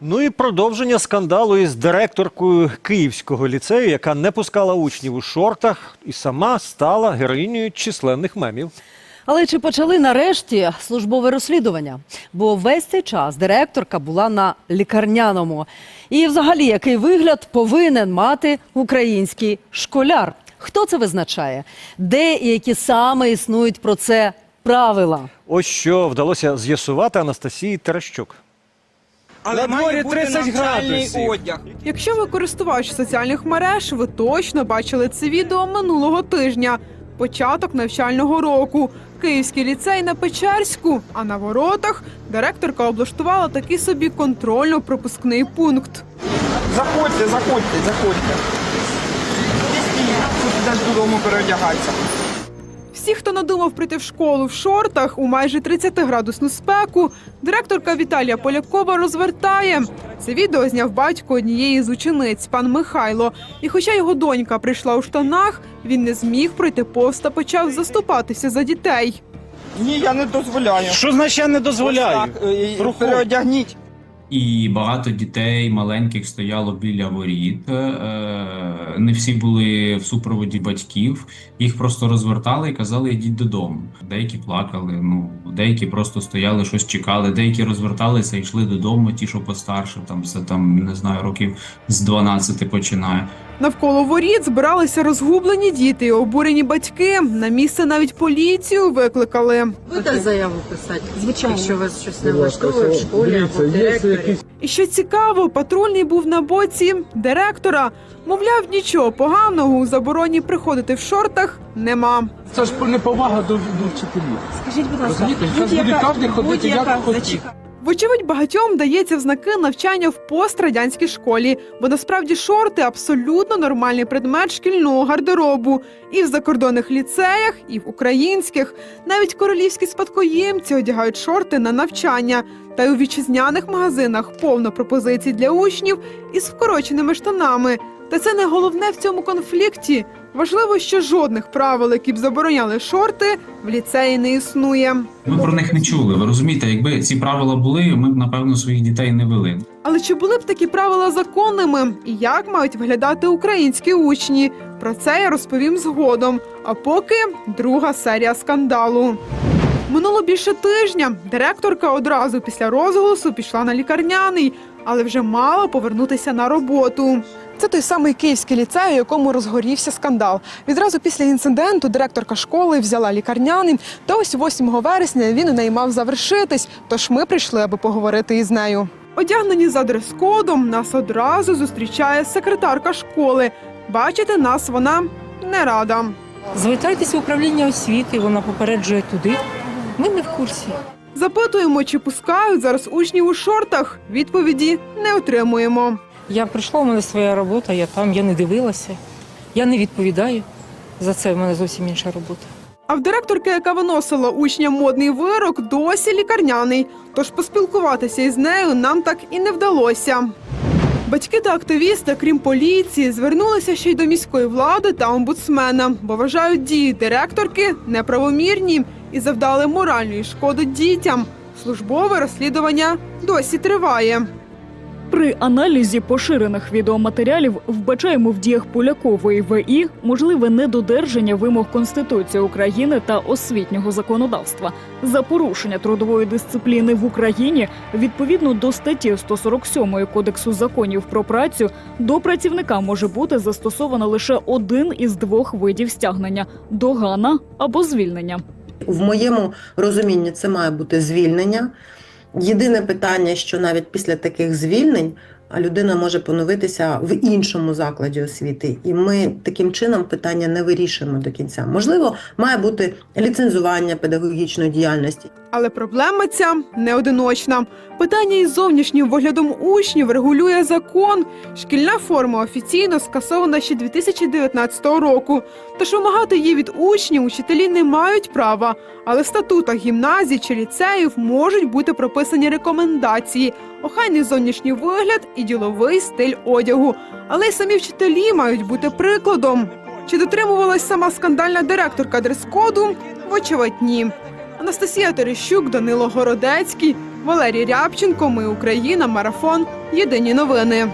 Ну і продовження скандалу із директоркою Київського ліцею, яка не пускала учнів у шортах і сама стала героїнею численних мемів. Але чи почали нарешті службове розслідування? Бо весь цей час директорка була на лікарняному. І взагалі, який вигляд повинен мати український школяр? Хто це визначає? Де і які саме існують про це правила? Ось що вдалося з'ясувати Анастасії Терещук. Але На має бути 30 навчальний градусів. одяг. Якщо ви користувач соціальних мереж, ви точно бачили це відео минулого тижня. Початок навчального року. Київський ліцей на Печерську, а на воротах директорка облаштувала такий собі контрольно-пропускний пункт. Заходьте, заходьте, заходьте. Тут йдеш додому переодягатися. Всі, хто надумав прийти в школу в шортах у майже 30-градусну спеку, директорка Віталія Полякова розвертає. Це відео зняв батько однієї з учениць, пан Михайло. І хоча його донька прийшла у штанах, він не зміг пройти повз та почав заступатися за дітей. Ні, я не дозволяю. Що значить я не дозволяю? Ось так, е, Проходь. Переодягніть. І багато дітей маленьких стояло біля воріт. Е, Не всі були в супроводі батьків. Їх просто розвертали і казали, йдіть додому. Деякі плакали, ну деякі просто стояли, щось чекали. Деякі розверталися і йшли додому. Ті, що постарше, там все там не знаю, років з 12 починає. Навколо воріт збиралися розгублені діти і обурені батьки. На місце навіть поліцію викликали. Будете заяву писати, Звичайно. якщо вас щось не влаштовує в школі або в директорі. І що цікаво, патрульний був на боці директора. Мовляв, нічого поганого у забороні приходити в шортах нема. Це ж неповага до, до вчителів. Скажіть, будь ласка, Розумієте, зараз буде кожен ходити як. Вочевидь, багатьом дається в знаки навчання в пострадянській школі, бо насправді шорти абсолютно нормальний предмет шкільного гардеробу і в закордонних ліцеях, і в українських. Навіть королівські спадкоємці одягають шорти на навчання. Та й у вітчизняних магазинах повно пропозицій для учнів із вкороченими штанами. Та це не головне в цьому конфлікті. Важливо, що жодних правил, які б забороняли шорти, в ліцеї не існує. Ми про них не чули. Ви розумієте, якби ці правила були, ми б напевно своїх дітей не вели. Але чи були б такі правила законними? І як мають виглядати українські учні? Про це я розповім згодом. А поки друга серія скандалу. Минуло більше тижня. Директорка одразу після розголосу пішла на лікарняний, але вже мала повернутися на роботу. Це той самий київський ліцей, у якому розгорівся скандал. Відразу після інциденту директорка школи взяла лікарняний. Та ось 8 вересня він у неї мав завершитись. Тож ми прийшли, аби поговорити із нею. Одягнені за дрес-кодом, нас одразу зустрічає секретарка школи. Бачити нас вона не рада. Звертайтесь в управління освіти, вона попереджує туди. Ми не в курсі. Запитуємо, чи пускають зараз учнів у шортах. Відповіді не отримуємо. Я прийшла, у мене своя робота, я там, я не дивилася. Я не відповідаю за це. в мене зовсім інша робота. А в директорки, яка виносила учням модний вирок, досі лікарняний. Тож поспілкуватися із нею нам так і не вдалося. Батьки та активісти, крім поліції, звернулися ще й до міської влади та омбудсмена, бо вважають дії директорки неправомірні і завдали моральної шкоди дітям. Службове розслідування досі триває. При аналізі поширених відеоматеріалів вбачаємо в діях Полякової ВІ можливе недодержання вимог Конституції України та освітнього законодавства за порушення трудової дисципліни в Україні відповідно до статті 147 Кодексу законів про працю до працівника може бути застосовано лише один із двох видів стягнення догана або звільнення. В моєму розумінні це має бути звільнення. Єдине питання, що навіть після таких звільнень людина може поновитися в іншому закладі освіти, і ми таким чином питання не вирішимо до кінця. Можливо, має бути ліцензування педагогічної діяльності. Але проблема ця не одиночна. Питання із зовнішнім виглядом учнів регулює закон. Шкільна форма офіційно скасована ще 2019 року. Тож вимагати її від учнів учителі не мають права. Але в статутах гімназій чи ліцеїв можуть бути прописані рекомендації, охайний зовнішній вигляд і діловий стиль одягу. Але й самі вчителі мають бути прикладом. Чи дотримувалась сама скандальна директорка дрес-коду? Вочевидь, ні. Анастасія Терещук, Данило Городецький. Валерій Рябченко. Ми Україна. Марафон. Єдині новини.